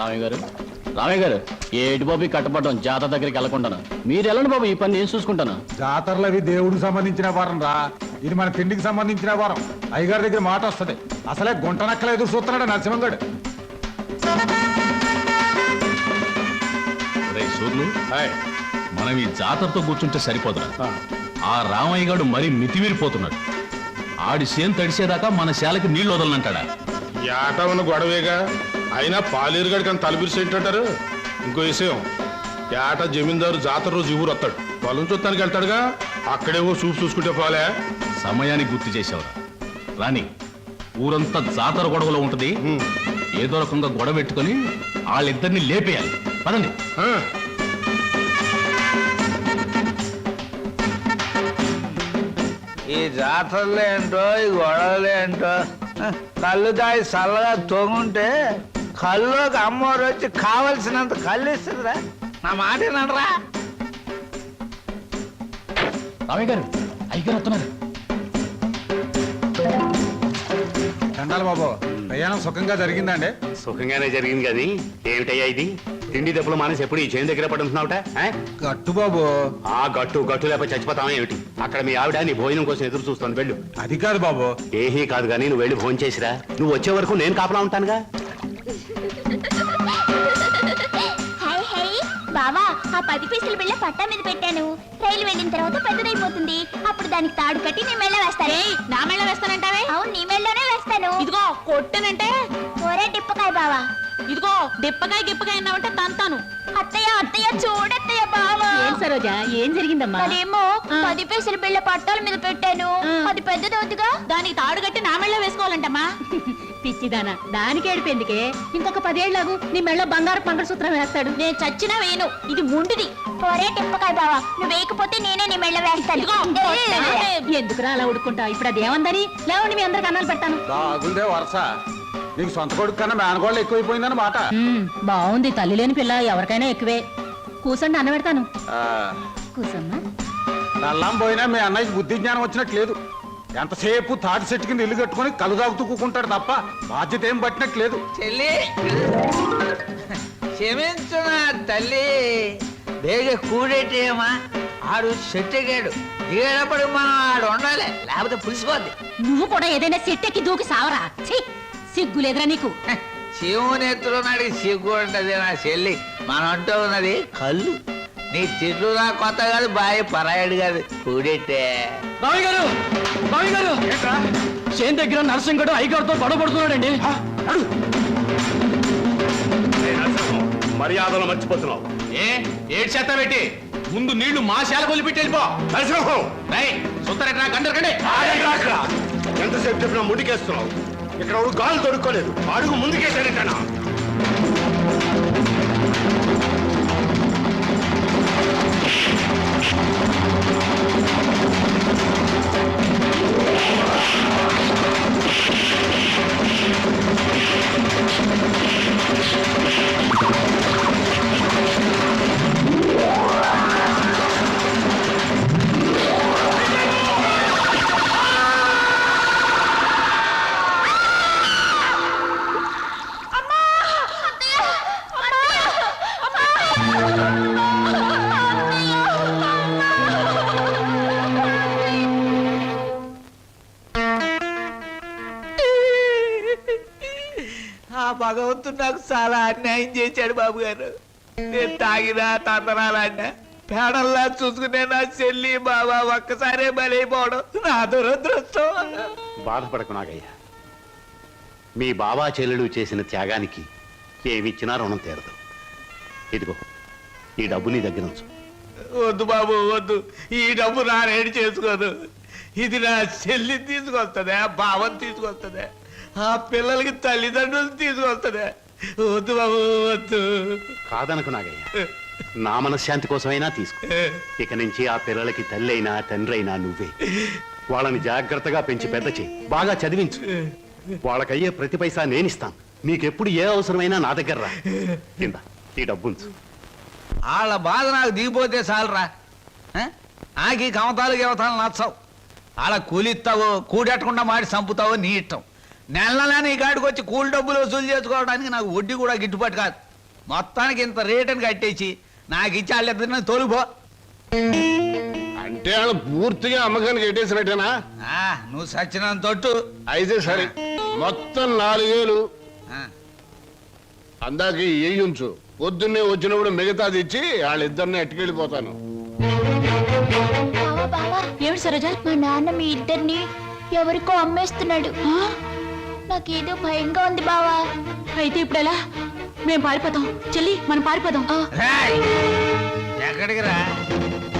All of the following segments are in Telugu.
రామయ్య గారు? రామయ్య గారు ఏటి బాబు ఈ కట్టపడడం జాతర దగ్గరికి వెళ్ళకుండా మీరు వెళ్ళండి బాబు ఈ పని నేను చూసుకుంటాను. జాతరలు అవి దేవుడికి సంబంధించిన వారం రా. ఇది మన తిండికి సంబంధించిన వారం. అయ్యగారి దగ్గర మాట వస్తది. అసలే గుంట నక్కల ఎదురు చూస్తున్నాడు నరసింహంగడు. సూర్లు మనం ఈ జాతరతో కూర్చుంటే సరిపోదురా. ఆ. రామయ్య గారు మరీ మితిమీరిపోతున్నాడు. ఆడి సేను తడిసేదాకా మన శాలకి నీళ్ళు వదలనంటాడా? ఉన్న గొడవేగా? అయినా పాలేరుగాడికి అని తలపిరిసి ఏంటంటారు? ఇంకో విషయం. ఏట జమీందారు జాతర రోజు ఊరు వస్తాడు. పొలం చూస్తానికి వెళ్తాడుగా? అక్కడేమో చూపు చూసుకుంటే పోలే. సమయానికి గుర్తు చేసావురా. రాని ఊరంతా జాతర గొడవలో ఉంటది. ఏదో రకంగా గొడవ పెట్టుకొని వాళ్ళిద్దరిని లేపేయాలి. పదండి. ఈ జాతరలు ఏంటో ఈ గొడవలు ఏంటో హ, కళ్ళు దాయి చల్లగా తొంగుంటే కళ్ళుకి అమ్మవారు వచ్చి కావలసినంత కళ్ళు ఇస్తుందిరా. నా మాట ఏనరా రామయ్య గారు అయ్యగారు వస్తున్నారు. చండాలి బాబు ప్రయాణం సుఖంగా జరిగిందండి. సుఖంగానే జరిగింది కానీ ఏమిటయ్యా ఇది? తిండి దెబ్బలు మానేసి ఎప్పుడు ఈ చేను దగ్గర పడుతున్నావుట గట్టు బాబు. ఆ గట్టు గట్టు లేకపోతే చచ్చిపోతావా ఏమిటి? అక్కడ మీ ఆవిడ నీ భోజనం కోసం ఎదురు చూస్తాను వెళ్ళు. అది కాదు బాబు. ఏహీ కాదు కానీ నువ్వు వెళ్ళి భోజనం చేసిరా నువ్వు వచ్చే వరకు నేను కాపలా ఉంటానుగా. High high. బావా ఆ పది పైసలు బిళ్ళ పట్టా మీద పెట్టాను. రైలు వెళ్ళిన తర్వాత పెద్దదైపోతుంది. అప్పుడు దానికి తాడు కట్టి నీ మెళ్ళ వేస్తాను. నా మెళ్ళ వేస్తానంటావే? అవును నీ మెళ్ళలోనే వేస్తాను. ఇదిగో కొట్టనంటే? ఒరే డిప్పకాయ బావా. ఇదిగో డిప్పకాయ గిప్పకాయ అన్నావంటే తంతాను అత్తయ్య అత్తయ్య చూడత్తయ్య బావా. ఏం సరోజా ఏం జరిగిందమ్మా? మరేమో పది పైసలు బిళ్ళ పట్టాల మీద పెట్టాను. అది పెద్దదవుతుగా దానికి తాడు కట్టి నా మెళ్ళ వేసుకోవాలంటమ్మా. పిచ్చిదానా దానికి ఏడిపోయిందికే? ఇంకొక పదేళ్ళకు నీ మెళ్ళ బంగారు మంగళసూత్రం వేస్తాడు. నేను చచ్చినా వేయను ఇది ముండిది ఒరే డిప్పకాయ బావా నువ్వు వేయకపోతే నేనే నీ మెళ్ళ వేస్తాను. ఎందుకురా అలా ఉడుకుంటా ఇప్పుడు అది ఏమందని లేవండి మీ అందరికి అన్నాలు పెడతాను. వరస. నీకు సొంత కొడుకు కన్నా మేనగోళ్ళు ఎక్కువైపోయిందని మాట. మ్మ్, బాగుంది తల్లి లేని పిల్ల ఎవరికైనా ఎక్కువే. కూసండి అన్న పెడతాను. కూసమ్మా. నల్లం పోయినా మీ అన్నయ్యకి బుద్ధి జ్ఞానం వచ్చినట్టు లేదు. ఎంతసేపు తాటి చెట్టు కింద ఇల్లు కట్టుకొని కలు తాగుతూ కూకుంటాడు తప్ప బాధ్యత ఏం పట్టినట్టు లేదు. చెల్లి. క్షమించు నా తల్లి. బేగ కూడేటేమా ఆడు చెట్టెగాడు. దిగేటప్పుడు మనం ఆడు ఉండాలి. లేకపోతే పులిసిపోద్ది. నువ్వు కూడా ఏదైనా సెట్టెక్కి దూకి సావరా. ఛీ! సిగ్గులేదురా నీకు. శివుని ఎత్తులున్నాడు సిగ్గు ఉంటది నా చెల్లి. మనం అంటూ ఉన్నది కళ్ళు. నీ తిట్లు నా కొత్త కాదు బాయ్ పరాయడు కాదు. కూడెట్టే. రామయ్య గారు గారు. చేను దగ్గర నరసింహగడు అయ్యగారితో గొడవ పడుతున్నాడండి మర్యాదలు మర్చిపోతున్నావు. ఏ ఏడు చేత పెట్టి. ముందు నీళ్ళు మా శాల కొలి పెట్టి వెళ్ళిపో. నరసింహం! రై సుత్తరెట్రా గండరకండి ఎంతసేపు చెప్పినా ముందుకేస్తున్నావు ఇక్కడ ఎవడు గాలు దొరుకోలేదు అడుగు ముందుకేసాడంటనా ఆ భగవంతుడు నాకు చాలా అన్యాయం చేశాడు బాబు గారు. నేను తాగినా తందనాలన్నా పేడల్లా చూసుకునే నా చెల్లి బాబా ఒక్కసారే బలైపోవడం నా దురదృష్టం. బాధపడకు నాగయ్యా. మీ బాబా చెల్లెలు చేసిన త్యాగానికి ఏమిచ్చినా రుణం తీరదు. ఇదిగో ఈ డబ్బు నీ దగ్గర ఉంచు. వద్దు బాబు వద్దు. ఈ డబ్బు నా రేడి చేసుకోదు. ఇది నా చెల్లి తీసుకొస్తుందే బావని తీసుకొస్తుందే. ఆ పిల్లలకి తల్లిదండ్రులు తీసుకొస్తుందే వద్దు బాబు వద్దు. కాదనకు నాగయ్య. నా మనశ్శాంతి కోసమైనా తీసుకో. ఇక నుంచి ఆ పిల్లలకి తల్లి అయినా తండ్రి అయినా నువ్వే. వాళ్ళని జాగ్రత్తగా పెంచి పెద్ద చేయి. బాగా చదివించు. వాళ్ళకయ్యే ప్రతి పైసా నేనిస్తాను. నీకెప్పుడు ఏ అవసరమైనా నా దగ్గర రా. కింద ఈ డబ్బుంచు. వాళ్ళ బాధ నాకు దిగిపోతే చాలరా. ఆ? నాకు ఈ కమతాలు గవతాలు నచ్చవు. వాళ్ళ కూలిస్తావో కూడెట్టకుండా మాడి చంపుతావో నీ ఇష్టం. నెల నెల నీ కాడికి వచ్చి కూలి డబ్బులు వసూలు చేసుకోవడానికి నాకు వడ్డీ కూడా గిట్టుబాటు కాదు. మొత్తానికి ఇంత రేటుని కట్టేసి నాకు ఇచ్చి వాళ్ళిద్దరిని తోలుపో అంటే వాళ్ళు పూర్తిగా అమ్మకానికి ఎట్టేసినట్టేనా ఆ, నువ్వు సచ్చినంత తొట్టు అయితే సరే మొత్తం నాలుగేలు ఆ, అందాక ఏ ఉంచు. పొద్దున్నే వచ్చినప్పుడు మిగతాది ఇచ్చి వాళ్ళిద్దరిని ఎట్టుకెళ్ళిపోతాను. బావా బావా. ఏమిటి సరోజ? మా నాన్న మీ ఇద్దరిని ఎవరికో అమ్మేస్తున్నాడు. నాకేదో భయంగా ఉంది బావా. అయితే ఇప్పుడు ఎలా మేము పారిపోతాం. చెల్లి మనం పారిపోదాం! ఎక్కడికి రా?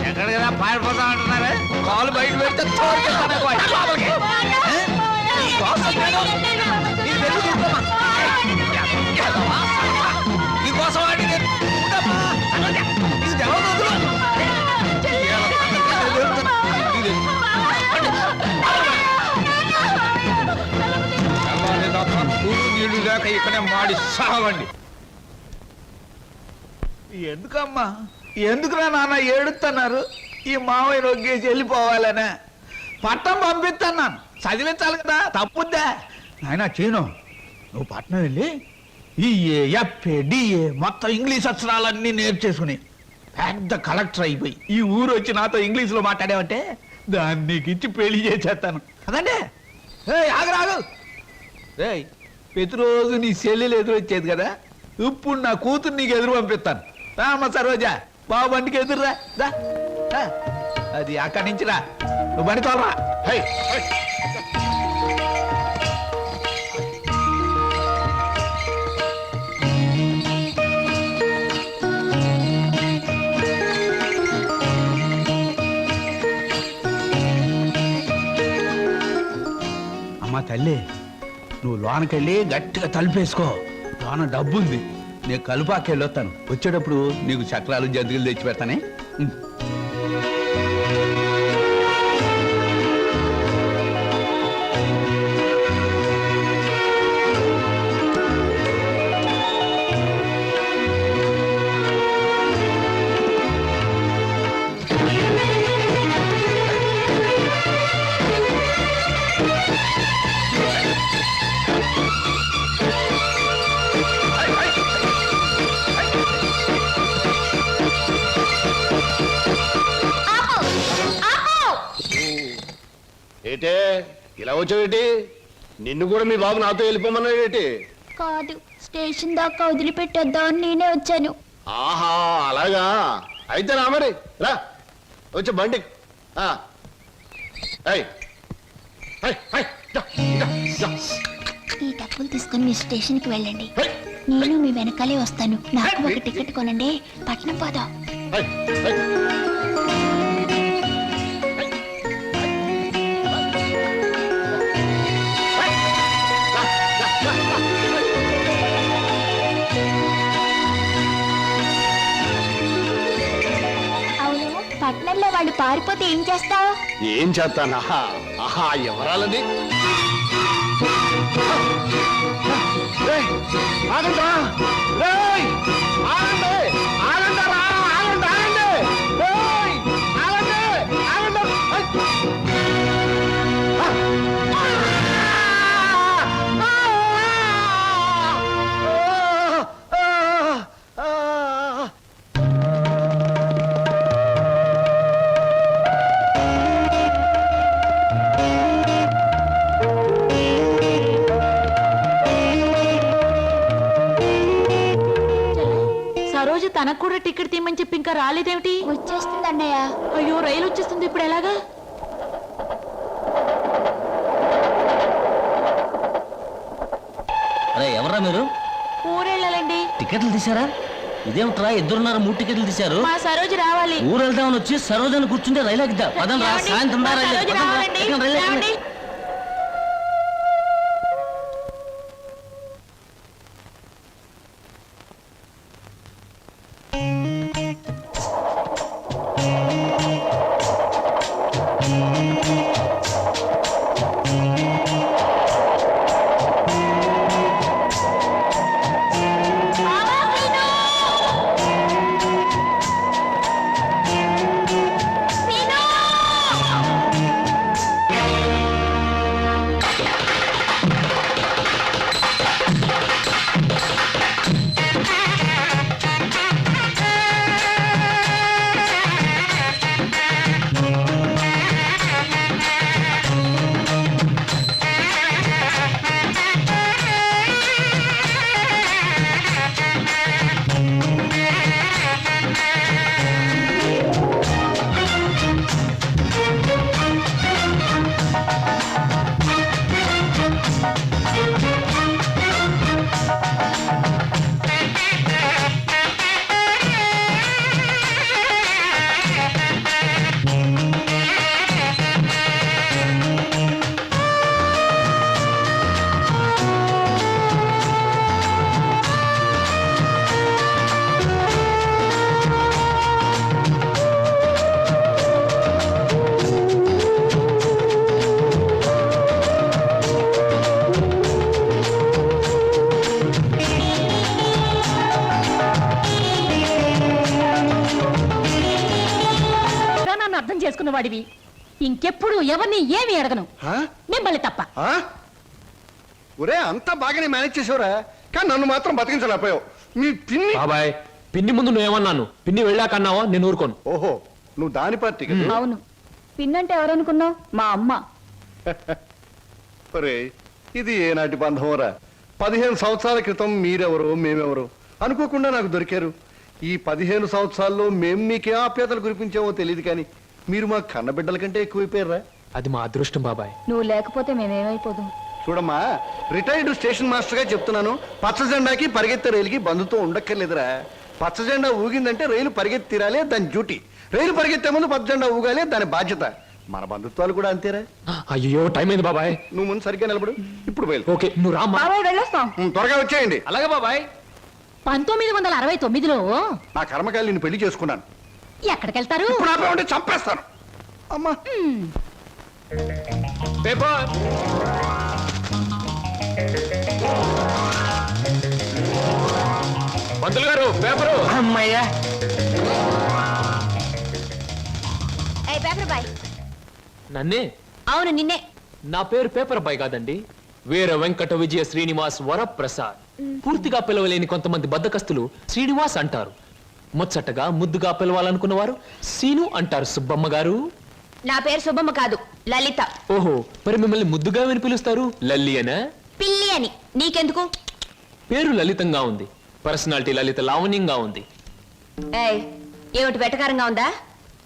ఎక్కడికి రా? పారిపోతా అంటున్నారా కాలు బయట పెడితే నీళ్ళు లేక ఇక్కడే మాడి సావండి. ఎందుకమ్మా? ఎందుకురా నాన్న ఏడుస్తున్నారు ఈ మావయ్య నొగ్గేసి వెళ్ళిపోవాలనే. పట్టం పంపిస్తున్నాను చదివించాలి కదా తప్పుద్దా? నాయన చీను. నువ్వు పట్నం వెళ్ళి ఈ ఎఫ్ డిఏ మొత్తం ఇంగ్లీష్ అక్షరాలన్నీ నేర్చేసుకుని పెద్ద కలెక్టర్ అయిపోయి ఈ ఊరు వచ్చి నాతో ఇంగ్లీష్లో మాట్లాడావంటే దాన్ని నీకు ఇచ్చి పెళ్ళి చేసేస్తాను. అదండి? ఏ ఆగరాగు ఏయ్ ప్రతిరోజు నీ సెల్లెలు ఎదురు వచ్చేది కదా? ఇప్పుడు నా కూతురు నీకు ఎదురు పంపిస్తాను. రామ్మ సరోజా బాబు బండికి ఎదురురా. దా. అది అక్కడి నుంచి రా. నువ్వు బండి తోలరా. High, high. అమ్మ తల్లి నువ్వు లోనకెళ్ళి గట్టిగా తలుపేసుకో. లోన డబ్బు ఉంది నేను కలుపాకెళ్ళొస్తాను వచ్చేటప్పుడు నీకు చక్రాలు జంతికలు తెచ్చి పెడతానే నిన్ను కూడా మీ బాబు నాతో వెళ్ళిపోమన్నాడేటి? కాదు స్టేషన్ దాకా వదిలిపెట్టొద్దామని నేనే వచ్చాను. ఆహా అలాగా? అయితే రా మరి రా. వచ్చి బండి. ఆ. ఏయ్. ఏయ్, ఏయ్, దా, దా, దా. ఈ డబ్బులు తీసుకుని మీరు స్టేషన్కి వెళ్ళండి. ఏయ్, నేను మీ వెనకాలే వస్తాను. నాకు ఒక టికెట్ కొనండి. పట్నం పోదాం. ఏయ్, ఏయ్. వాళ్ళు పారిపోతే ఏం చేస్తావు ఏం చేస్తాను ఆహా ఆహా ఎవరాలది ఏయ్, ఆగండ్రా. ఏయ్, ఆగండి. తనకు కూడా టికెట్ తీయమని చెప్పి ఇంకా రాలేదేమిటి? వచ్చేస్తుంది అన్నయ్య. అయ్యో రైలు వచ్చేస్తుంది ఇప్పుడు ఎలాగా? అరే ఎవరా మీరు? ఊరెళ్ళాలండి. టికెట్లు తీసారా ఇదేమిట్రా ఇద్దరున్నారు మూడు టికెట్లు తీశారు? మా సరోజ రావాలి. ఊరు వెళ్దామని వచ్చి సరోజని కూర్చుంటే రైలు ఎక్కిద్దా? పదం రా? సాయంత్రం రా రైలు సరోజ పదం రా. రావాలండి. ఎక్కండి, రైలు ఎక్కండి. ఏమండి? వాడివి ఇంకెప్పుడు ఎవరిని ఏమి అడగను. ఆ? మిమ్మల్ని తప్ప? ఒరే అంతా బాగానే మేనేజ్ చేసావురా? కానీ నన్ను మాత్రం బతికించలేకపోయావు. మీ పిన్ని బాబాయ్ పిన్ని ముందు నువ్వేమన్నాను పిన్ని వెళ్ళాకన్నావా నేను ఊరుకోను. ఓహో నువ్వు దాని పార్టీ కదా? అవును. పిన్నంటే ఎవరనుకున్నావు? మా అమ్మ. ఒరే ఇది ఏనాటి బంధమోరా? పదిహేను సంవత్సరాల క్రితం మీరెవరు మేమెవరు అనుకోకుండా నాకు దొరికారు. ఈ పదిహేను సంవత్సరాల్లో మేము మీకే ఆప్యాతలు కురిపించామో తెలియదు కానీ మీరు మా కన్నబిడ్డల కంటే ఎక్కువైపోయారా? అది మా అదృష్టం బాబాయ్. నువ్వు లేకపోతే మేమేమైపోదు? చూడమ్మా రిటైర్డ్ స్టేషన్ మాస్టర్గా చెప్తున్నాను. పచ్చ జెండాకి పరిగెత్తే రైలుకి బంధుతో ఉండక్కర్లేదురా. పచ్చ జెండా ఊగిందంటే రైలు పరిగెత్తి తీరాలి దాని డ్యూటీ. రైలు పరిగెత్తే ముందు పచ్చ జెండా ఊగాలి దాని బాధ్యత. మన బంధుత్వాలు కూడా అంతేరా. అయ్యో టైం అయింది బాబాయ్. నువ్వు ముందు సరిగ్గా నిలబడు. ఇప్పుడు బయలు. ఓకే నువ్వు రామ్మా. బాబాయ్ వెళ్ళొస్తాం. ఉమ్, త్వరగా వచ్చేయండి. అలాగే బాబాయ్. పంతొమ్మిది వందల అరవై తొమ్మిదిలో నా కర్మకాయలు నేను పెళ్ళి చేసుకున్నాను. ఎక్కడికెళ్తారు? ఇప్పుడు చంపేస్తాను అమ్మా. పేపర్. పంతులు గారు పేపరు. అమ్మయ్యా. Paper boy. నన్నే? అవును నిన్నే. నా పేరు పేపర్ అబ్బాయి కాదండి. వీర వెంకట విజయ శ్రీనివాస్ వరప్రసాద్. పూర్తిగా పిలవలేని కొంతమంది బద్దకస్తులు శ్రీనివాస్ అంటారు. ముచ్చటగా ముద్దుగా పిలవాలనుకున్న వారు సీను అంటారు సుబ్బమ్మ గారు. నా పేరు శుభమ్మ కాదు లలిత. ఓహో మరి మిమ్మల్ని ముద్దుగా విని పిలుస్తారు? లల్లి అనా? పిల్లి అని. నీకెందుకు? పేరు లలితంగా ఉంది. పర్సనాలిటీ లలిత లావణ్యంగా ఉంది. ఏయ్ ఏమిటి వెటకారంగా ఉందా?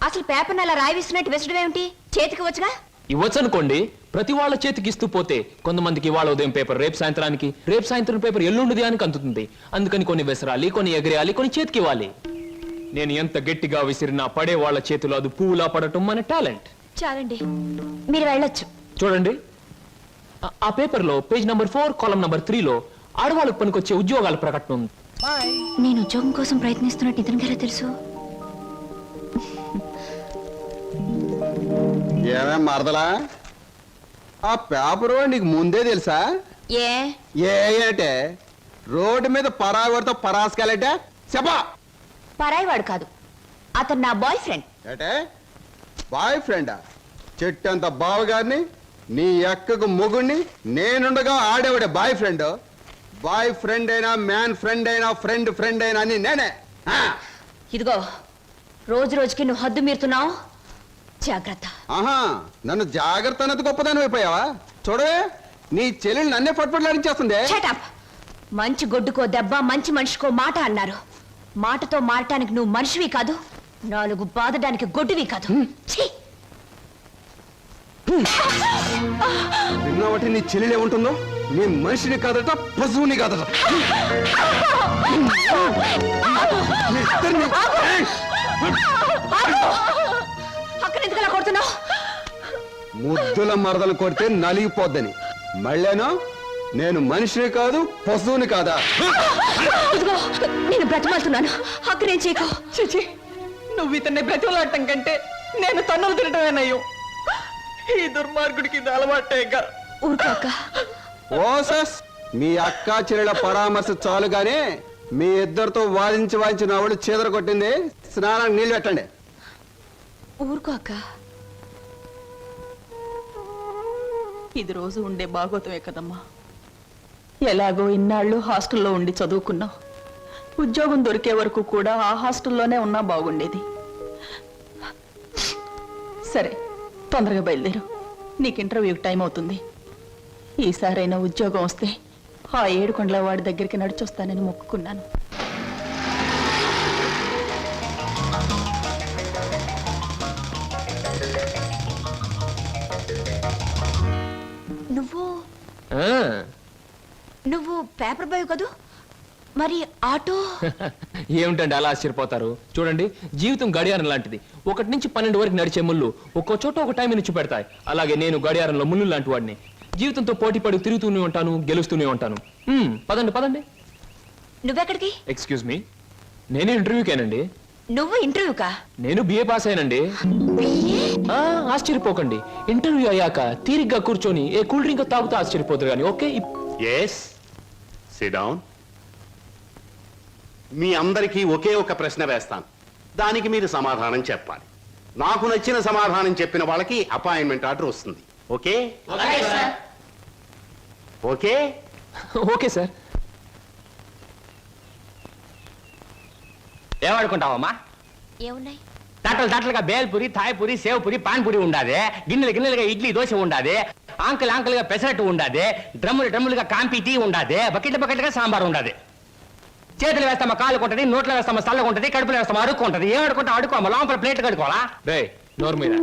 అసలు పేపర్ని అలా రాయిస్తున్నట్టు విసడం ఏమిటి? చేతికి వచ్చుగా ఇవ్వచ్చనుకోండి. ప్రతి వాళ్ళ చేతికి ఇస్తూ పోతే కొంతమందికి ఇవాళ ఉదయం పేపర్ రేపు సాయంత్రానికి రేపు సాయంత్రం పేపర్ ఎల్లుండి దానికి అందుతుంది. అందుకని కొన్ని విసరాలి కొన్ని ఎగరేయాలి కొన్ని చేతికి ఇవ్వాలి. నేను ఎంత గట్టిగా విసిరినా పడే వాళ్ళ చేతిలో అది పువ్వులా పడటం మన టాలెంట్ చాలండి మీరు వెళ్ళొచ్చు చూడండి ఆ- ఆ పేపర్లో పేజ్ నంబర్ ఫోర్ కాలం నంబర్ త్రీలో ఆడవాళ్ళకు పనికొచ్చే ఉద్యోగాల ప్రకటన ఉంది నేను ఉద్యోగం కోసం ప్రయత్నిస్తున్నట్టు ఇతనికి ఎలా తెలుసు ఏమేం మరదలా ఆ పేపరు నీకు ముందే తెలుసా ఏ ఏ అంటే రోడ్డు మీద పరాగడితో పరాసుకెళ్ళటే చెప్పా పరాయివాడు కాదు. అతను నా బాయ్ ఫ్రెండ్ ఏటే? బాయ్ ఫ్రెండా చెట్టంత బావగారిని నీ ఎక్కకు మొగుణ్ణి నేనుండగా ఆడేవాడే బాయ్ ఫ్రెండ్ బాయ్ ఫ్రెండ్ అయినా మ్యాన్ ఫ్రెండ్ అయినా ఫ్రెండ్ ఫ్రెండ్ అయినా అని నేనే. ఆ, ఇదిగో రోజు రోజుకి నువ్వు హద్దు మీరుతున్నావు. జాగ్రత్త. ఆహా నన్ను జాగ్రత్త అన్నది గొప్పదాని అయిపోయావా? చూడవే నీ చెల్లెలు నన్నే పట్టుపట్లాడించేస్తుంది. షటప్ మంచి గొడ్డుకో దెబ్బ మంచి మనిషికో మాట అన్నారు. మాటతో మారటానికి నువ్వు మనిషివి కాదు. నాలుగు బాదడానికి గొడ్డువి కాదు. ఛీ! విన్నావటి నీ చెల్లెలు ఏముంటుందో నీ మనిషిని కాదట పశువుని కాదట. మీ ఇద్దరిని- ఏయ్! అక్కడ ఎందుకు అలా కొడుతున్నావు? ముద్దుల మరదలు కొడితే నలిగిపోద్దని. మళ్ళేనో? నేను మనిషిని కాదు పశువుని కాదా? ఇదిగో నేను బ్రతమాలుతున్నాను. అక్కడ చేయకు చిచి నువ్వు ఇతన్ని బ్రతిమలాడటం కంటే నేను తన్నులు తినటమేనయ్యో. ఈ దుర్మార్గుడికి ఇది అలవాటేగా ఊరుకో అక్క. ఓసస్ మీ అక్క చెల్లెల పరామర్శ చాలుగానే మీ ఇద్దరితో వాదించి వాదించి నా ఒళ్ళు చీదర కొట్టింది. స్నానానికి నీళ్ళు పెట్టండి. ఊరుకో అక్క. ఇది రోజు ఉండే బాగోతమే కదమ్మా. ఎలాగో ఇన్నాళ్ళు హాస్టల్లో ఉండి చదువుకున్నావు ఉద్యోగం దొరికే వరకు కూడా ఆ హాస్టల్లోనే ఉన్నా బాగుండేది. సరే తొందరగా బయలుదేరు. నీకు ఇంటర్వ్యూకి టైం అవుతుంది. ఈసారైనా ఉద్యోగం వస్తే ఆ ఏడుకొండల వాడి దగ్గరికి నడిచొస్తానని మొక్కుకున్నాను. పేపర్ బాయ్ కదూ? మరి ఆటో? ఏమిటండి అలా ఆశ్చర్యపోతారు? చూడండి జీవితం గడియారం లాంటిది. ఒకటి నుంచి పన్నెండు వరకు నడిచే ముళ్ళు ఒక్కో చోట ఒక టైం నుంచి పెడతాయి. అలాగే నేను గడియారంలో ముళ్ళు లాంటి వాడిని. జీవితంతో పోటీ పడి తిరుగుతూనే ఉంటాను గెలుస్తూనే ఉంటాను. మ్మ్, పదండి పదండి. నువ్వెక్కడికి? ఎక్స్క్యూజ్ మీ నేను ఇంటర్వ్యూకేనండి. నువ్వు ఇంటర్వ్యూకా? నేను బిఏ పాస్ అయినండి ఆ, ఆశ్చర్యపోకండి. ఇంటర్వ్యూ అయ్యాక తీరిగ్గా కూర్చొని ఏ కూల్ డ్రింక్ తాగుతూ ఆశ్చర్యపోతారు కానీ ఓకే? ఎస్ సిడౌన్ మీ అందరికీ ఒకే ఒక ప్రశ్న వేస్తాను. దానికి మీరు సమాధానం చెప్పాలి. నాకు నచ్చిన సమాధానం చెప్పిన వాళ్ళకి అపాయింట్మెంట్ ఆర్డర్ వస్తుంది. ఓకే? Okay okay? సార్. ఏమనుకుంటావమ్మా ఏమున్నాయి? దాటలు దాటలుగా బేల్పూరి థాయ్పూరి సేవ్పూరి పాన్పూరి ఉండాది గిన్నెలు గిన్నెలుగా ఇడ్లీ దోశ ఉండాది ఆంకలు ఆంకలుగా పెసరట్టు ఉండాది డ్రమ్ములు డ్రమ్ములుగా కాంపి టీ ఉండాది బకెట్ బకెట్గా సాంబార్ ఉండాది. చేతులు వేస్తామా కాలు కొంటది నోట్లో వేస్తామా సల్లగా ఉంటది కడుపులో వేస్తామా అడుక్కుంటది ఏం అడుకుంటా అడుకోమా లోపల ప్లేట్ కడుకోవాలా రే నోరు మీద.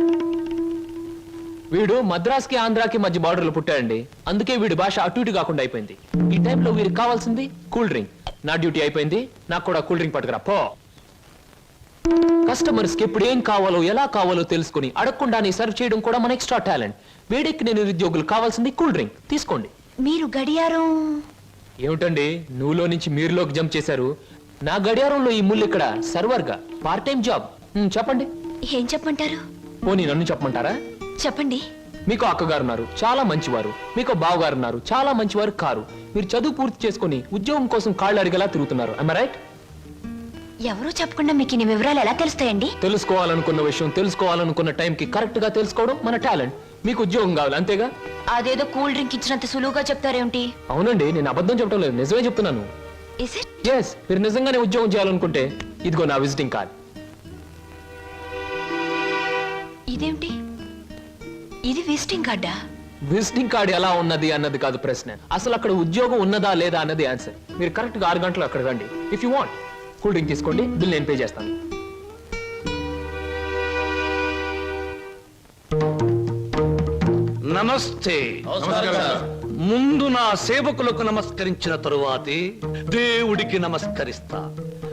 వీడు మద్రాస్కి ఆంధ్రాకి మధ్య బార్డర్లు పుట్టాడండి. అందుకే వీడి భాష అటు ఇటు కాకుండా అయిపోయింది. ఈ టైంలో వీరికి కావాల్సింది కూల్ డ్రింక్. నా డ్యూటీ అయిపోయింది నాకు కూడా కూల్ డ్రింక్ పట్టుకురా పో. కస్టమర్స్కి ఎప్పుడు ఏం కావాలో ఎలా కావాలో తెలుసుకుని అడగకుండానే సర్వ్ చేయడం కూడా మన ఎక్స్ట్రా టాలెంట్ వేడెక్కి నేను నిరుద్యోగులు కావాల్సింది కూల్ డ్రింక్. తీసుకోండి. మీరు గడియారం. ఏమిటండి? నువ్వులో నుంచి మీరులోకి జంప్ చేశారు. నా గడియారంలో ఈ ముళ్ళు ఇక్కడ. సర్వర్గా. పార్ట్ టైం జాబ్ చెప్పండి. ఏం చెప్పమంటారు? పోనీ నన్ను చెప్పమంటారా? చెప్పండి. మీకు అక్కగారు ఉన్నారు. చాలా మంచివారు. మీకు బావగారు ఉన్నారు. చాలా మంచివారు కారు. మీరు చదువు పూర్తి చేసుకుని ఉద్యోగం కోసం కాళ్ళు అడిగేలా తిరుగుతున్నారు. రైట్ ఎవరూ చెప్పకుండా మీకు ఇన్ని వివరాలు ఎలా తెలుస్తాయండి? తెలుసుకోవాలనుకున్న విషయం తెలుసుకోవాలనుకున్న టైంకి కరెక్ట్గా తెలుసుకోవడం మన టాలెంట్. మీకు ఉద్యోగం కావాలి అంతేగా? అదేదో కూల్ డ్రింక్ ఇచ్చినంత సులువుగా చెప్తారేమిటి? అవునండి నేను అబద్ధం చెప్పడం లేదు నిజమే చెప్తున్నాను. ఎస్ మీరు నిజంగానే ఉద్యోగం చేయాలనుకుంటే ఇదిగో నా విజిటింగ్ కార్డ్ ఇదేమిటి? ఇది విజిటింగ్ కార్డా విజిటింగ్ కార్డ్ ఎలా ఉన్నది అన్నది కాదు ప్రశ్న. అసలు అక్కడ ఉద్యోగం ఉన్నదా లేదా అన్నది ఆన్సర్ మీరు కరెక్ట్గా ఆరు గంటలు అక్కడ రండి if you want cool drink తీసుకోండి బిల్ నేను పే చేస్తాను. నమస్తే. ముందు నా సేవకులకు నమస్కరించిన తరువాతే దేవుడికి నమస్కరిస్తా.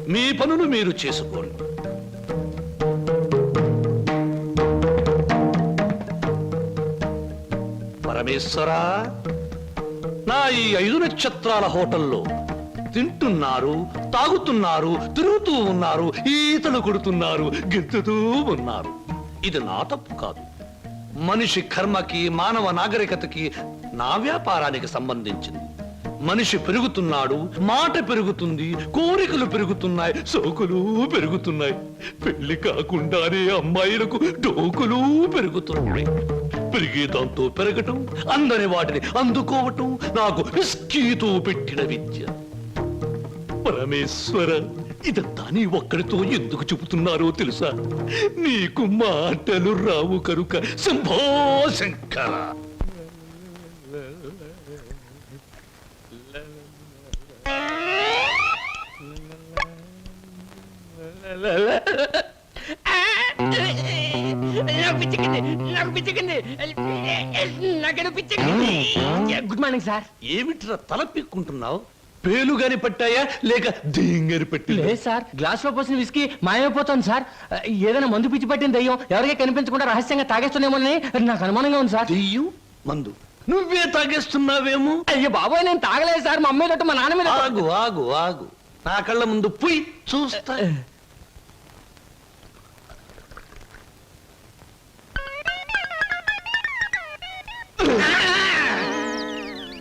మీ పనులు మీరు చేసుకోండి. పరమేశ్వరా నా ఈ ఐదు నక్షత్రాల హోటల్లో తింటున్నారు తాగుతున్నారు తిరుగుతూ ఉన్నారు ఈతలు కొడుతున్నారు గెంతుతూ ఉన్నారు. ఇది నా తప్పు కాదు. మనిషి కర్మకి మానవ నాగరికతకి నా వ్యాపారానికి సంబంధించింది. మనిషి పెరుగుతున్నాడు మాట పెరుగుతుంది కోరికలు పెరుగుతున్నాయి సోకులు పెరుగుతున్నాయి. పెళ్ళి కాకుండానే అమ్మాయిలకు డోకులు పెరుగుతున్నాయి. పెరిగే దాంతో పెరగటం అందని వాటిని అందుకోవటం నాకు రిస్కీతో పెట్టిన విద్య. పరమేశ్వర ఇదంతా నీ ఒక్కడితో ఎందుకు చెబుతున్నారో తెలుసా? నీకు మాటలు రావు కనుక Shambho Shankara. Good morning sir. ఏమిట్రా తల పిక్కుంటున్నావు? పేలుగాని పట్టాయా? లేక దీంగని పట్టి లేదు సార్. గ్లాస్లో పోసిన విస్కీ మాయమైపోతుంది సార్. ఏదైనా మందు పిచ్చి పట్టిన దయ్యం ఎవరికీ కనిపించకుండా రహస్యంగా తాగేస్తున్నామని నాకు అనుమానంగా ఉంది సార్. దెయ్యం? మందు. నువ్వే తాగేస్తున్నావేమో? అయ్యో బాబాయ్ నేను తాగలేదు సార్. మా అమ్మాయి మా నాన్న మీద ఆగు ఆగు ఆగు. నా కళ్ళ ముందు పుయ్. చూస్తా.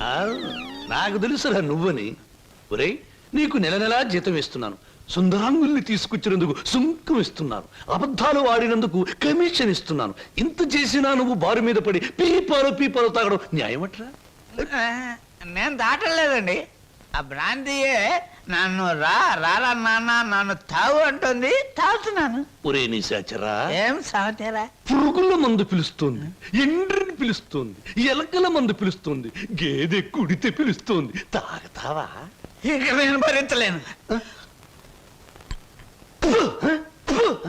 ఆ, నాకు తెలుసురా నువ్వని. ఒరేయ్ నీకు నెల నెలా జీతం ఇస్తున్నాను. సుందరాంగుల్ని తీసుకొచ్చినందుకు సుంకం ఇస్తున్నాను. అబద్ధాలు ఆడినందుకు కమిషన్ ఇస్తున్నాను. ఇంత చేసినా నువ్వు బారు మీద పడి పీపాలు పీపాలు తాగడం న్యాయమట్రా? నేను దాటలేదండి. ఆ భ్రాంతియే నన్ను రా రారా నాన్న నన్ను తాగు అంటుంది తాగుతున్నాను. ఒరే నిశాచరా ఏం సమాచారా పురుగుల మందు పిలుస్తోంది ఎండ్రిని పిలుస్తోంది ఎలకల మందు పిలుస్తోంది గేదె కుడితే పిలుస్తోంది. తాగతావా? ఇక నేను భరించలేను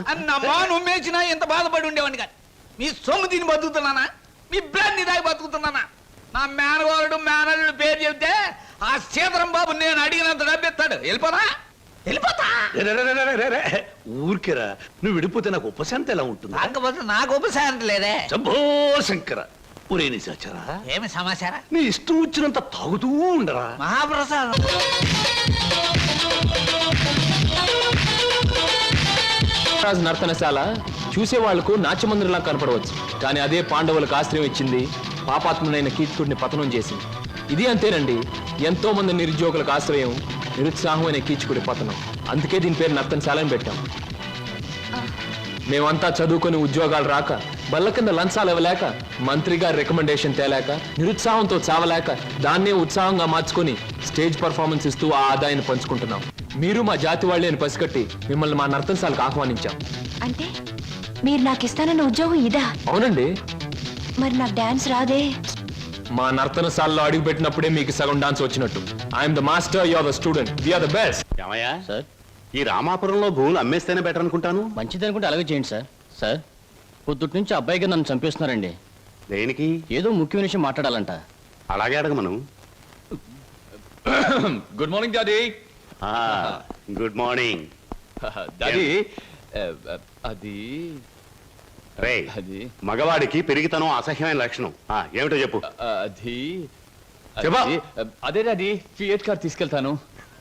అన్నమ్మా నువ్వు మేచినా ఎంత బాధపడి ఉండేవాడిని కాదు. మీ సొమ్ము తిని బతుకుతున్నానా? మీ బ్రాంతి దాగి బతుకుతున్నానా? నా మేనగోరుడు మేనల్లుడు పేరు చెబితే ఆ సీతరం బాబు నేను అడిగినంత డబ్బిస్తాడు. వెళ్ళిపోనా వెళ్ళిపోతా. ఊరికేరా. నువ్వు విడిపోతే నాకు ఉపశాంతి ఎలా ఉంటుంది? కాకపోతే నాకు ఉపశాంతి లేదే. శంకర. ఒరే నిశాచరా. ఏమి సమాచారం? నీ ఇష్టం వచ్చినంత తాగుతూ ఉండరా. మహాప్రసాదం. రాజు నర్తనశాల చూసే వాళ్ళకు నాట్యమందిరంలా కనపడవచ్చు. కానీ అదే పాండవులకు ఆశ్రయం ఇచ్చింది పాపాత్మునైన కీచకుడిని పతనం చేసింది. ఇది అంతేనండి ఎంతో మంది నిరుద్యోగులకు ఆశ్రయం నిరుత్సాహమైన కీచకుడి పతనం. అందుకే దీని పేరు నర్తనశాల అని పెట్టాం. మేమంతా చదువుకొని ఉద్యోగాలు రాక బల్ల కింద లంచాలు ఇవ్వలేక మంత్రి గారి రికమెండేషన్ తేలేక నిరుత్సాహంతో చావలేక దాన్నే ఉత్సాహంగా మార్చుకొని స్టేజ్ పర్ఫార్మెన్స్ ఇస్తూ ఆ ఆదాయాన్ని పంచుకుంటున్నాం. మీరు మా జాతి వాళ్ళే అని పసిగట్టి మిమ్మల్ని మా నర్తనశాలకు ఆహ్వానించాం. అంటే మీరు నాకు ఇస్తానన్న ఉద్యోగం ఇదా? అవునండి. మరి నాకు డాన్స్ రాదే. మా నర్తనశాలలో అడుగు పెట్టినప్పుడే మీకు సగం డాన్స్ వచ్చినట్టు. I'm the master you are the student we are the best ఏమయ్యా? సార్. ఈ రామాపురంలో భూములు అమ్మేస్తేనే బెటర్ అనుకుంటాను? మంచిది అనుకుంటే అలాగే చేయండి సార్. సార్ పొద్దుటి నుంచి అబ్బాయిగా నన్ను చంపేస్తున్నారండి. దేనికి? ఏదో ముఖ్యమైన విషయం మాట్లాడాలంట. అలాగే అడగమను. Good morning daddy. ఆ, గుడ్ మార్నింగ్. డాడీ అది రే అది. మగవాడికి పెరిగితనం అసహ్యమైన లక్షణం. ఆ, ఏమిటో చెప్పు. అది చెప్పా. అది, అదే డాడీ ఫియట్ కార్ తీసుకెళ్తాను.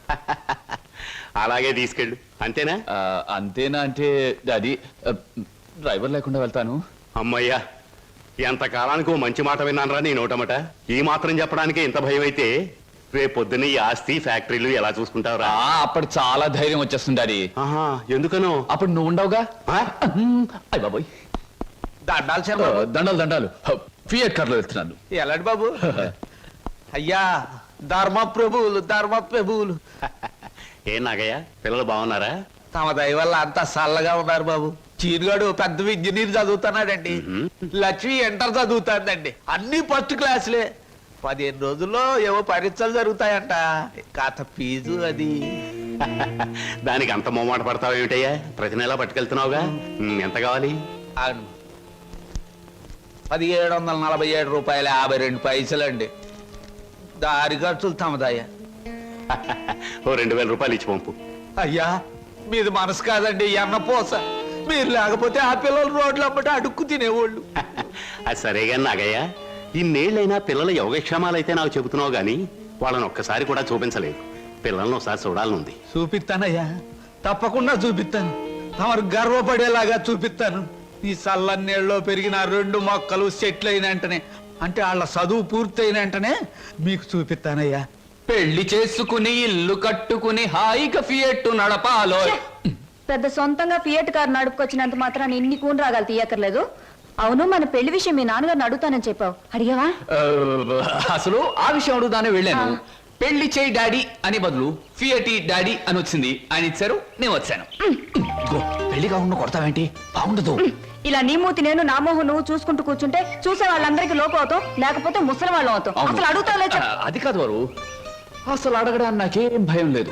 అలాగే తీసుకెళ్ళు. అంతేనా? ఆ, అంతేనా అంటే డాడీ డ్రైవర్ లేకుండా వెళ్తాను. అమ్మయ్యా ఎంత కాలానికి ఓ మంచి మాట విన్నానరా నీ నోటమట ఈ మాత్రం చెప్పడానికి ఇంత భయం అయితే రేపు పొద్దున్న ఈ ఆస్తి ఫ్యాక్టరీలు ఎలా చూసుకుంటావురా? ఆ, అప్పుడు చాలా ధైర్యం వచ్చేస్తుంది ఆహా ఎందుకనో? అప్పుడు నువ్వు ఉండవుగా? అయ్య బాబోయ్. దండాలు శర్మ దండాలు దండాలు. ఫియట్ కార్లో వెళ్తున్నాను. ఎలాంటి బాబు? అయ్యా ధర్మ ప్రభువులు ధర్మ ప్రభువులు. ఏం నాగయ్య పిల్లలు బాగున్నారా? తమ దయ వల్ల అంతా చల్లగా ఉన్నారు బాబు. చీరుగాడు పెద్ద ఇంజనీర్ చదువుతున్నాడండి. లక్ష్మి ఇంటర్ చదువుతాందండి. అన్ని ఫస్ట్ క్లాసులే. పదిహేను రోజుల్లో ఏవో పరీక్షలు జరుగుతాయంట. కాత ఫీజు అది. దానికి అంత మొమ్మాట పడతావు ఏమిటయ్యా? ప్రతి నెలా పట్టుకెళ్తున్నావుగా? ఎంత కావాలి? అవును. పదిహేడు వందల నలభై ఏడు రూపాయల యాభై రెండు పైసలండి. దారి ఖర్చులు తమదయ్యా. ఓ రెండు వేల రూపాయలు ఇచ్చి పంపు. అయ్యా మీది మనసు కాదండి ఈ అన్న పోస మీరు లేకపోతే ఆ పిల్లలు రోడ్లు అమ్మట అడుక్కు తినేవాళ్ళు. అది సరేగా నాగయ్య ఇన్నేళ్ళైనా పిల్లల యోగక్షేమాలైతే నాకు చెబుతున్నావు గాని వాళ్ళని ఒక్కసారి కూడా చూపించలేదు. పిల్లల్ని ఒకసారి చూడాలనుంది. చూపిస్తానయ్యా. తప్పకుండా చూపిస్తాను. తమరు గర్వపడేలాగా చూపిస్తాను. ఈ చల్లన్నీళ్ళలో పెరిగిన రెండు మొక్కలు సెట్లు అయిన వెంటనే అంటే వాళ్ళ చదువు పూర్తయిన వెంటనే మీకు చూపిస్తానయ్యా. పెళ్ళి చేసుకుని ఇల్లు కట్టుకుని హాయిగా ఫియట్ నడపాలో. పెద్ద సొంతంగా ఫియట్ కార్ నడుపుకొచ్చినంత మాత్రాన్ని ఇన్ని కూని రాగాలు తీయక్కర్లేదు. అవును మన పెళ్ళి విషయం మీ నాన్నగారిని అడుగుతానని చెప్పావు. అడిగావా? అసలు ఆ విషయం అడుగుదానే వెళ్ళాను. పెళ్ళి చేయి డాడీ అని బదులు ఫియటి డాడీ అని వచ్చింది. ఆయన ఇచ్చారు నేను వచ్చాను. ఇదిగో, పెళ్ళి కాకుండా కొడతావేంటి? బాగుండదు. ఇలా నీ మూతి నేను నా మోహం నువ్వు చూసుకుంటూ కూర్చుంటే చూసే వాళ్ళందరికీ లోపం అవుతాం లేకపోతే ముసలి వాళ్ళం అవుతాం. అసలు అడుగుతావులే అది కాదు వారు. అసలు అడగడానికి నాకేం భయం లేదు.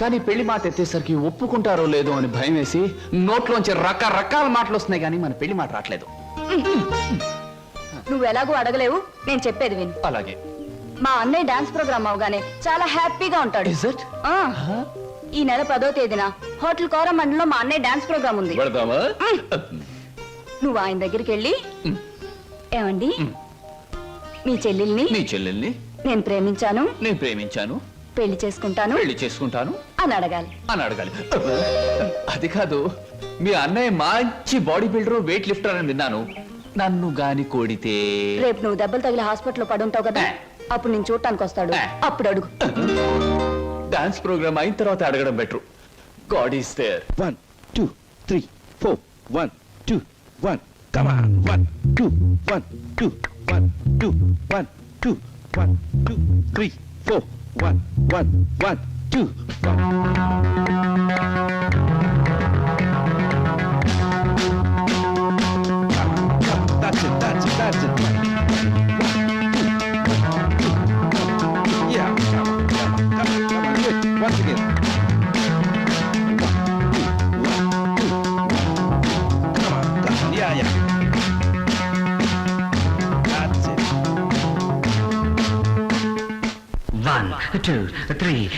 కానీ పెళ్ళి మాట ఎత్తేసరికి ఒప్పుకుంటారో లేదో అని భయం వేసి నోట్లోంచి రకరకాల మాటలు వస్తున్నాయి కానీ మన పెళ్ళి మాట రావట్లేదు. నువ్వు ఎలాగో అడగలేవు నేను చెప్పేది విను. అలాగే. మా అన్నయ్య డాన్స్ ప్రోగ్రామ్ అవగానే చాలా హ్యాపీగా ఉంటాడు? ఆ. ఈ నెల పదో తేదీన హోటల్ కోరమండలో మా అన్నయ్య డాన్స్ ప్రోగ్రామ్ ఉంది. నువ్వు ఆయన దగ్గరికి వెళ్ళి ఏమండి? మీ చెల్లెల్ని నీ చెల్లెల్ని? నేను ప్రేమించాను. నేను ప్రేమించాను. పెళ్ళి చేసుకుంటాను పెళ్ళి చేసుకుంటాను? అని అడగాలి. అని అడగాలి. అది కాదు మీ అన్నయ్య మంచి బాడీ బిల్డర్ వెయిట్ లిఫ్టర్ అని విన్నాను. నన్ను గాని కోడితే? రేపు నువ్వు దెబ్బలు తగిలి హాస్పిటల్లో పడుంటావు కదా? అప్పుడు నేను చూడటానికి వస్తాడు. అప్పుడు అడుగు. డాన్స్ ప్రోగ్రామ్ అయిన తర్వాత అడగడం better God is there one two three four one two one come on one two one two one two one two one two three four one one one two one two, three,